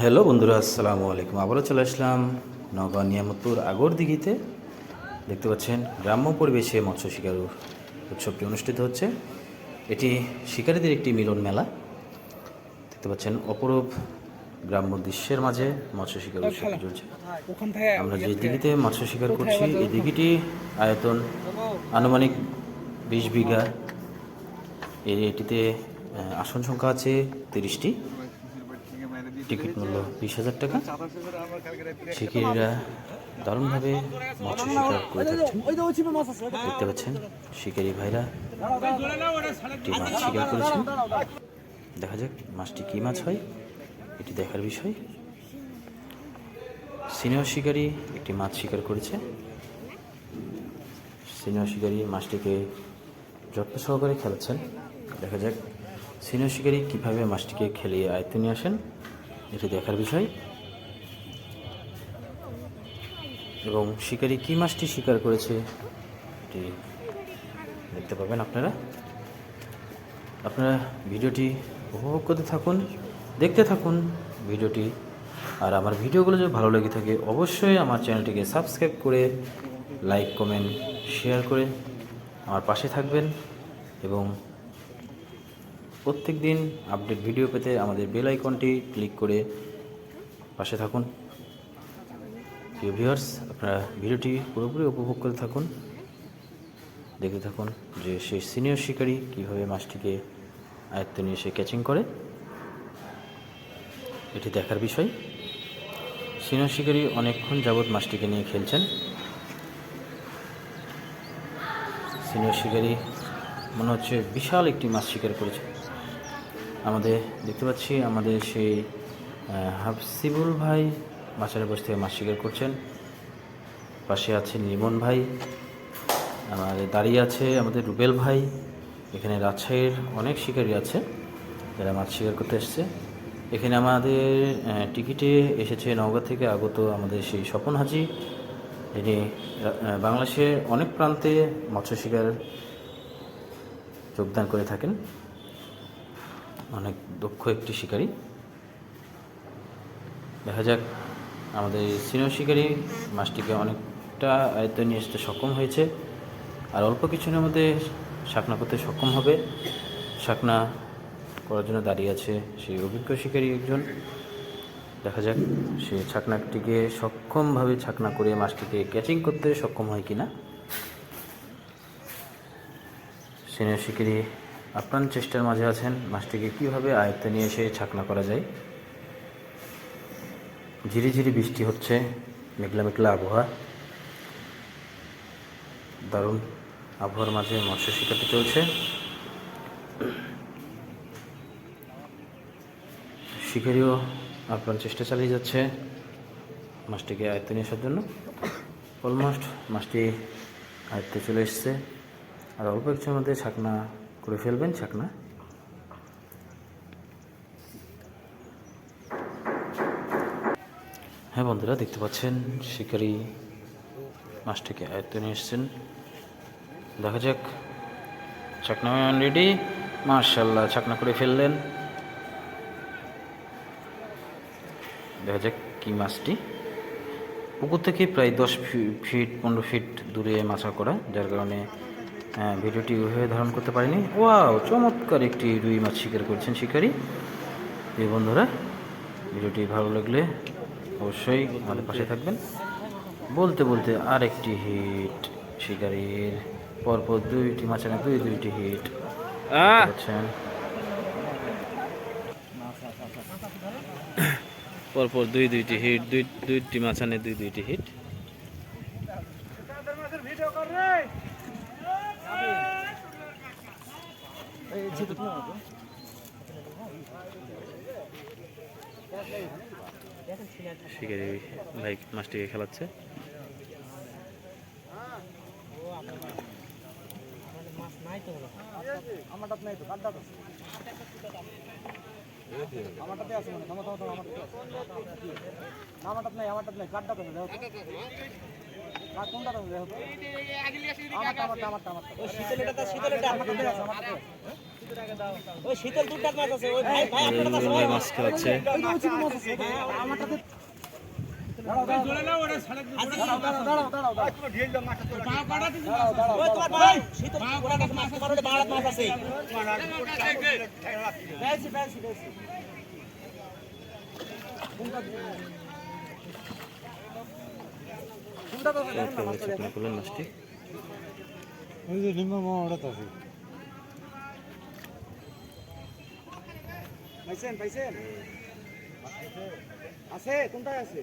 Hello বন্ধুরা আসসালামু আলাইকুম। আবারও চলে আসলাম নগাঁও নিয়ামতপুর আগর দিঘিতে দেখতে পাচ্ছেন গ্রাম্য পরিবেশে মৎস্য শিকার উৎসবটি অনুষ্ঠিত হচ্ছে। এটি শিকারীদের একটি মিলন মেলা। দেখতে পাচ্ছেন অপরূপ গ্রাম্য দৃশ্যের মাঝে মৎস্য শিকার উৎসব চলছে। আমরা যে দিঘিতে মৎস্য শিকার করছি এই দিঘিটি আয়তন আনুমানিক বিশ বিঘা। এটিতে আসন সংখ্যা আছে তিরিশটি। টিকিট মূল্য বিশ হাজার টাকা। শিকারীরা দারুণভাবে মৎস্য শিকার করে থাকছেন। দেখতে পাচ্ছেন শিকারী ভাইরা। একটি মাছ শিকার করেছেন দেখা যাক মাছটি কী মাছ হয়। এটি দেখার বিষয়। সিনিয়র শিকারী একটি মাছ শিকার করেছে। সিনিয়র শিকারী মাছটিকে যত্ন সহকারে খেলাচ্ছেন দেখা যাক সিনিয়র শিকারী কীভাবে মাছটিকে খেলিয়ে আয়ত্তে নিয়ে আসেন। এটি দেখার বিষয়। এবং শিকারী কী মাছটি শিকার করেছে, এটি দেখতে পাবেন আপনারা। আপনারা ভিডিওটি উপভোগ করতে থাকুন, দেখতে থাকুন ভিডিওটি। আর আমার ভিডিওগুলো যদি ভালো লেগে থাকে, অবশ্যই আমার চ্যানেলটিকে সাবস্ক্রাইব করে লাইক, কমেন্ট, শেয়ার করে আমার পাশে থাকবেন এবং প্রত্যেক দিন আপডেট ভিডিও পেতে আমাদের বেল আইকনটি ক্লিক করে পাশে থাকুন। প্রিয় ভিউয়ার্স আপনারা ভিডিওটি পুরোপুরি উপভোগ করে থাকুন। দেখতে থাকুন যে সেই সিনিয়র শিকারী কীভাবে মাছটিকে আয়ত্ত নিয়ে সে ক্যাচিং করে। এটি দেখার বিষয়। সিনিয়র শিকারী অনেকক্ষণ যাবৎ মাছটিকে নিয়ে খেলছেন। সিনিয়র শিকারী মনে হচ্ছে বিশাল একটি মাছ শিকার করেছে। আমাদের দেখতে পাচ্ছি, আমাদের সেই হাফসিবুল ভাই মাছের বসে থেকে মাছ শিকার করছেন। পাশে আছে নিমন ভাই আমাদের দাঁড়িয়ে আছে আমাদের রুবেল ভাই। এখানে রাজশাহীর অনেক শিকারী আছে যারা মাছ শিকার করতে এসছে। এখানে আমাদের টিকিটে এসেছে নওগাঁ থেকে আগত আমাদের সেই স্বপন হাজি। যিনি বাংলাদেশের অনেক প্রান্তে মৎস্য শিকার যোগদান করে থাকেন। অনেক দক্ষ একটি শিকারী। দেখা যাক, আমাদের সিনিয়র শিকারী মাছটিকে অনেকটা আয়ত্ত নিয়ে আসতে সক্ষম হয়েছে। আর অল্প কিছুদিনের মধ্যে শাকনা করতে সক্ষম হবে। শাকনা করার জন্য দাঁড়িয়ে আছে সেই অভিজ্ঞ শিকারী একজন। দেখা যাক, সে ছাকনাটিকে সক্ষমভাবে ছাকনা করে মাছটিকে ক্যাচিং করতে সক্ষম হয় কিনা। সিনিয়র শিকারী আপ্রাণ চেষ্টার মাঝে আছেন মাছটিকে কীভাবে আয়ত্তে নিয়ে এসে ছাকনা করা যায়? ঝিরি ঝিরি বৃষ্টি হচ্ছে, মেঘলা মেঘলা আবহাওয়া। দারুণ আবহাওয়ার মাঝে মৎস্য শিকারটি চলছে। শিকারিও আপ্রাণ চেষ্টা চালিয়ে যাচ্ছে মাছটিকে আয়ত্তে নিয়ে আসার জন্য। অলমোস্ট মাছটি আয়ত্তে চলে এসছে। আর অল্প কিছুর মধ্যে ছাকনা করে ফেলবেন ছাকনা। হ্যাঁ বন্ধুরা, দেখতে পাচ্ছেন শিকারি মাছটিকে আয়ত্ত নিয়ে এসছেন। দেখা যাক, ছাকনা অলরেডি মার্শাল্লাহ ছাকনা করে ফেললেন। দেখা যাক কি মাছটি। পুকুর থেকে প্রায় দশ ফিট, পনেরো ফিট দূরে মাছা করা যার কারণে ভিডিওটি ওইভাবে ধারণ করতে পারিনি। ওয়াও চমৎকার একটি রুই মাছ শিকার করছেন শিকারি। এই বন্ধুরা ভিডিওটি ভালো লাগলে অবশ্যই আমাদের পাশে থাকবেন। বলতে বলতে আরেকটি হিট শিকারির পরপর দুইটি মাছ মাছানে দুই দুইটি হিট আচ্ছা পরপর দুই দুইটি হিট দুই দুইটি মাছানে দুই দুইটি হিট শিকারি ভাই মাছটিকে খেলাচ্ছে আমারটাতে আছে মানে থামো থামো থামো আমারটাতে আমারটাতে নাই আমারটাতে নাই আছে দেখো। কাট কোনটা আছে দেখো শীতল দুধ মাছ আছে ওই ভাই ভাই এই ভাই। মাছ খাওয়াচ্ছে আমারটাতে দাঁড়াও দাঁড়াও। দাঁড়াও দাঁড়াও কোনটা করলেন মাছটি ওই ನಿಮ್ಮ আছে। পাইছেন পাইছেন? আছে কোনটায় আছে?